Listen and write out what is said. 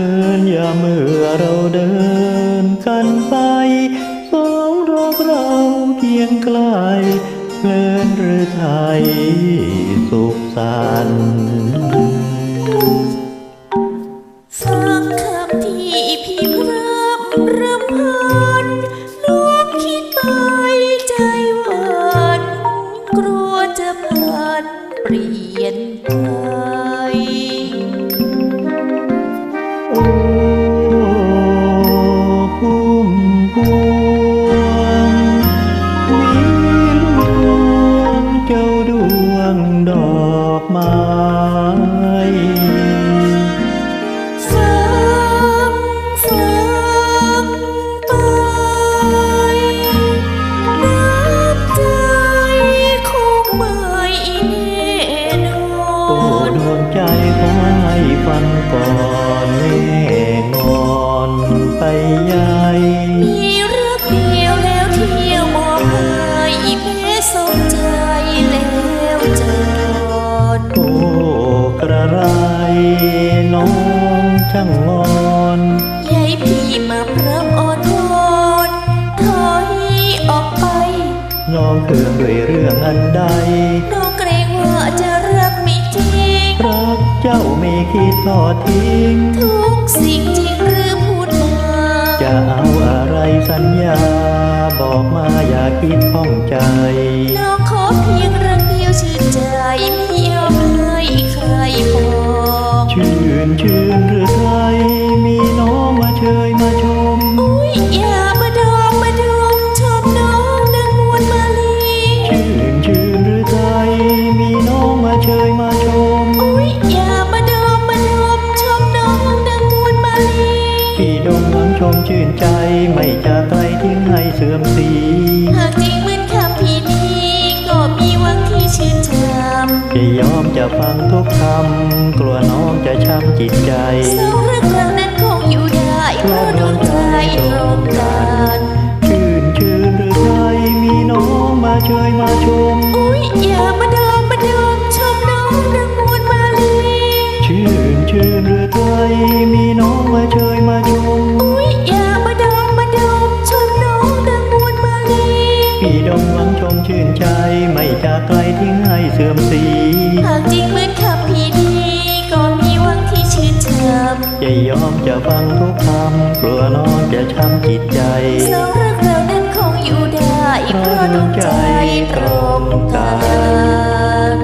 นินอย่าเมื่อเราเดินกันไปสองรัเราเพียงไกลเพลินหรือไทยสุขสันต์สังคำที่พี่รำรำพันลูกคิดไปใจหวานกลัวจะพันปรี โอ้พุ่มพวงมีลวงเจ้าดวงดอกไม้ฟังฟังไปน้ำใจคงไม่แน่นอโอ้นดวงใจขอให้ฟังก่อน ช่างงอนยายพี่มาพร่ำอ้อนวอนถอยออกไป น้องเคืองด้วยเรื่องอันใด น้องเกรงว่าจะรักไม่จริง รักเจ้าไม่คิดทอดทิ้ง ทุกสิ่งจริงหรือพูดมา จะเอาอะไรสัญญา บอกมาอย่าคิดพ้องใจ น้องขอเพียงเรื่องเดียวชื่นใจ ชื่นชื่นหรือไทยมีน้องมาเชยมาชม อุ้ยอย่ามาดองมาดมชมน้องดังมวลมาลีชื่นชื่นหรือไทยมีน้องมาเชยมาชม อุ้ยอย่ามาดมมาดมชมน้องดังมวลมาลีพี่ดงน้ำชมชื่นใจไม่จากไกลทิ้งให้เสื่อมสีหากจริงเหมือนคำพี่นี้ก็มีหวังที่ชื่นชม จะยอมจะฟังทุกคำกลัวน้องจะช้ำจิตใจเศร้าเรื่องราวนั้นคงอยู่ได้เพราะดวงใจตรงกันชื่นชื่นหรือไทยมีน้องมาเชยมาชมอุ้ยอย่ามาดมมาดมชมน้องดังมวลมาลีชื่นชื่นหรือไทยมีน้องมาเชย ทิ้งให้เสื่อมสีหากจริงเหมือนคำพี่นี้ก็มีหวังที่ชื่นชมจะยอมจะฟังทุกคำกลัวน้องจะช้ำจิตใจเศร้าเรื่องราวนั้นคงอยู่ได้เพราะดวงใจตรงกัน